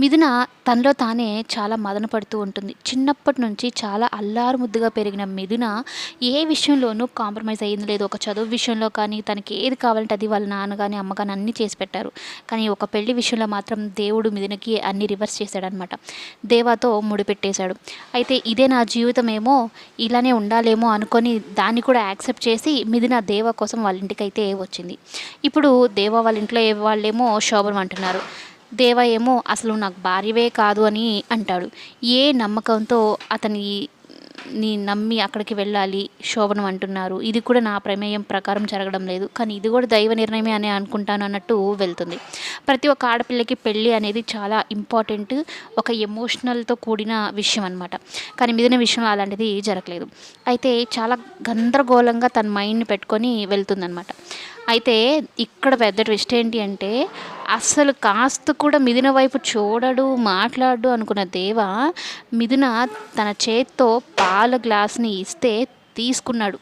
మిథున తనలో తానే చాలా మదన పడుతూ ఉంటుంది. చిన్నప్పటి నుంచి చాలా అల్లారు ముద్దుగా పెరిగిన మిథున ఏ విషయంలోనూ కాంప్రమైజ్ అయ్యింది లేదు. ఒక చదువు విషయంలో కానీ తనకి ఏది కావాలంటే అది వాళ్ళ నాన్న కానీ అమ్మ కానీ అన్నీ చేసి పెట్టారు. కానీ ఒక పెళ్ళి విషయంలో మాత్రం దేవుడు మిథునకి అన్ని రివర్స్ చేశాడనమాట దేవాతో ముడిపెట్టేశాడు అయితే ఇదే నా జీవితమేమో ఇలానే ఉండాలేమో అనుకొని దాన్ని కూడా యాక్సెప్ట్ చేసి మిథున దేవ కోసం వాళ్ళ ఇంటికి అయితే వచ్చింది. ఇప్పుడు దేవ వాళ్ళ ఇంట్లో వాళ్ళేమో శోభనం అంటున్నారు. దేవ ఏమో అసలు నాకు భార్యవే కాదు అని అంటాడు. ఏ నమ్మకంతో అతని ని నమ్మి అక్కడికి వెళ్ళాలి శోభనం అంటున్నారు. ఇది కూడా నా ప్రమేయం ప్రకారం జరగడం లేదు. కానీ ఇది కూడా దైవ నిర్ణయమే అని అనుకుంటాను అన్నట్టు వెళ్తుంది. ప్రతి ఒక్క ఆడపిల్లకి పెళ్ళి అనేది చాలా ఇంపార్టెంట్ ఒక ఎమోషనల్తో కూడిన విషయం అనమాట కానీ మిగిలిన విషయంలో అలాంటిది జరగలేదు. అయితే చాలా గందరగోళంగా తన మైండ్ని పెట్టుకొని వెళ్తుందనమాట అయితే ఇక్కడ పెద్ద ట్విస్ట్ ఏంటి అంటే అస్సలు కాస్త కూడా మిథున వైపు చూడడు మాట్లాడు అనుకున్న దేవ మిథున తన చేత్తో పాల గ్లాస్ని ఇస్తే తీసుకున్నాడు.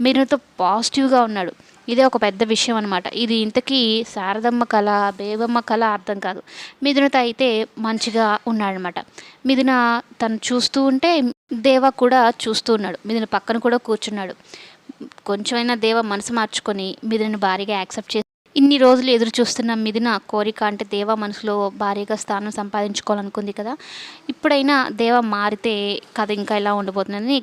మిథునతో పాజిటివ్గా ఉన్నాడు. ఇదే ఒక పెద్ద విషయం అనమాట ఇది ఇంతకీ శారదమ్మ కళ బేబమ్మ కళ అర్థం కాదు. మిథునతో అయితే మంచిగా ఉన్నాడనమాట మిథున తను చూస్తూ ఉంటే దేవ కూడా చూస్తూ ఉన్నాడు. మిథున పక్కన కూడా కూర్చున్నాడు. కొంచెమైనా దేవ మనసు మార్చుకొని మిథునని భారీగా యాక్సెప్ట్ చేసి ఇన్ని రోజులు ఎదురు చూస్తున్న మిథున కోరిక అంటే దేవ మనసులో భారీగా స్థానం సంపాదించుకోవాలనుకుంది కదా. ఇప్పుడైనా దేవ మారితే కథ ఇంకా ఇలా ఉండబోతుందని